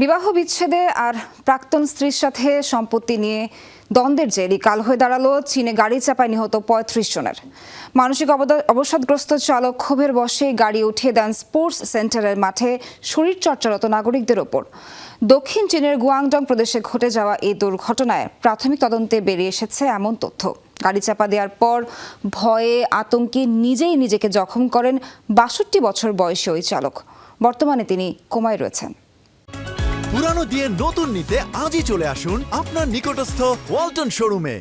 বিবাহ বিচ্ছেদে আর প্রাক্তন স্ত্রীর সাথে সম্পত্তি নিয়ে দ্বন্দ্বের জেরি। কাল হয়ে দাঁড়াল, চীনে গাড়ি চাপায় নিহত পঁয়ত্রিশ জনের। মানসিক অবসাদগ্রস্ত চালক ক্ষোভের বসে গাড়ি উঠিয়ে দেন স্পোর্টস সেন্টারের মাঠে শরীর চর্চারত নাগরিকদের ওপর। দক্ষিণ চীনের গুয়াংডং প্রদেশে ঘটে যাওয়া এই দুর্ঘটনায় প্রাথমিক তদন্তে বেরিয়ে এসেছে এমন তথ্য। গাড়ি চাপা দেওয়ার পর ভয়ে আতঙ্কে নিজেই নিজেকে জখম করেন বাষট্টি বছর বয়সী ওই চালক। বর্তমানে তিনি কোমায় রয়েছেন। পুরানো দিয়ে নতুন নিতে আজই চলে আসুন আপনার নিকটস্থ ওয়ালটন শোরুমে।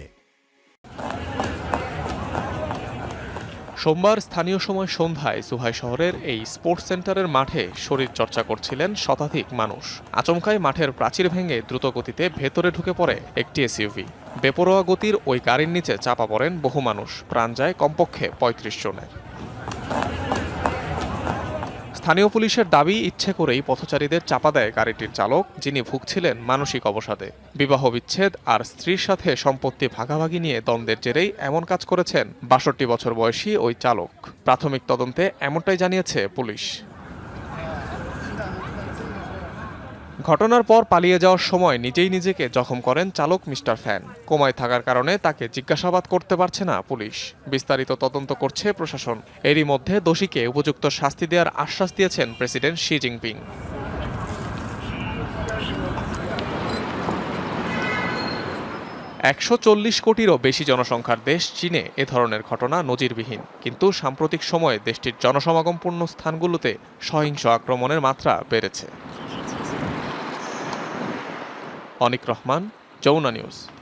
সোমবার স্থানীয় সময় সন্ধ্যায় সুহাই শহরের এই স্পোর্টস সেন্টারের মাঠে শরীর চর্চা করছিলেন শতাধিক মানুষ। আচমকায় মাঠের প্রাচীর ভেঙে দ্রুত গতিতে ভেতরে ঢুকে পড়ে একটি এসইউভি। বেপরোয়া গতির ওই গাড়ির নিচে চাপা পড়েন বহু মানুষ। প্রাণ যায় কমপক্ষে পঁয়ত্রিশ জনের। স্থানীয় পুলিশের দাবি, ইচ্ছে করেই পথচারীদের চাপা দেয় গাড়িটির চালক, যিনি ভুগছিলেন মানসিক অবসাদে। বিবাহ বিচ্ছেদ আর স্ত্রীর সাথে সম্পত্তি ভাগাভাগি নিয়ে দ্বন্দ্বের জেরেই এমন কাজ করেছেন বাষট্টি বছর বয়সী ওই চালক। প্রাথমিক তদন্তে এমনটাই জানিয়েছে পুলিশ। ঘটনার পর পালিয়ে যাওয়ার সময় নিজেই নিজেকে জখম করেন চালক মিস্টার ফ্যান। কোমায় থাকার কারণে তাকে জিজ্ঞাসাবাদ করতে পারছে না পুলিশ। বিস্তারিত তদন্ত করছে প্রশাসন। এরই মধ্যে দোষীকে উপযুক্ত শাস্তি দেওয়ার আশ্বাস দিয়েছেন প্রেসিডেন্ট শি জিনপিং। একশো চল্লিশ কোটিরও বেশি জনসংখ্যার দেশ চীনে এ ধরনের ঘটনা নজিরবিহীন। কিন্তু সাম্প্রতিক সময়ে দেশটির জনসমাগমপূর্ণ স্থানগুলোতে সহিংস আক্রমণের মাত্রা বেড়েছে। অনিক রহমান যমুনা নিউজ।